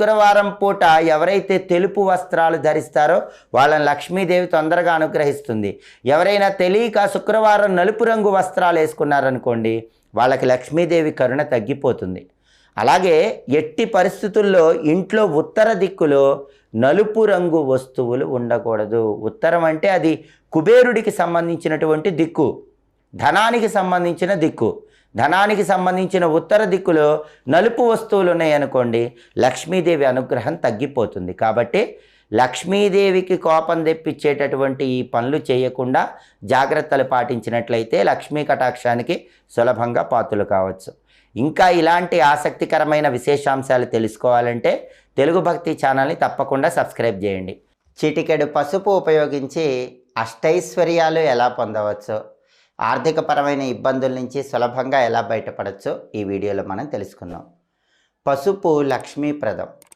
శుక్రవారం పూట ఎవరైతే తెలుపు వస్త్రాలు ధరిస్తారో వాళ్ళని లక్ష్మీదేవి తొందరగా అనుగ్రహిస్తుంది. ఎవరైనా తెలియక శుక్రవారం నలుపు రంగు వస్త్రాలు వేసుకున్నారనుకోండి వాళ్ళకి లక్ష్మీదేవి కరుణ తగ్గిపోతుంది. అలాగే ఎట్టి పరిస్థితుల్లో ఇంట్లో ఉత్తర దిక్కులో నలుపు రంగు వస్తువులు ఉండకూడదు. ఉత్తరం అంటే అది కుబేరుడికి సంబంధించినటువంటి దిక్కు ధనానికి సంబంధించిన దిక్కు. ధనానికి సంబంధించిన ఉత్తర దిక్కులో నలుపు వస్తువులు ఉన్నాయనుకోండి లక్ష్మీదేవి అనుగ్రహం తగ్గిపోతుంది. కాబట్టి లక్ష్మీదేవికి కోపం తెప్పించేటటువంటి ఈ పనులు చేయకుండా జాగ్రత్తలు పాటించినట్లయితే లక్ష్మీ కటాక్షానికి సులభంగా పాత్రలు కావచ్చు. ఇంకా ఇలాంటి ఆసక్తికరమైన విశేషాంశాలు తెలుసుకోవాలంటే తెలుగు భక్తి ఛానల్ని తప్పకుండా సబ్స్క్రైబ్ చేయండి. చిటికెడు పసుపు ఉపయోగించి అష్టైశ్వర్యాలు ఎలా పొందవచ్చో? ఆర్థికపరమైన ఇబ్బందుల నుంచి సులభంగా ఎలా బయటపడచ్చో ఈ వీడియోలో మనం తెలుసుకుందాం. పసుపు లక్ష్మీప్రదం.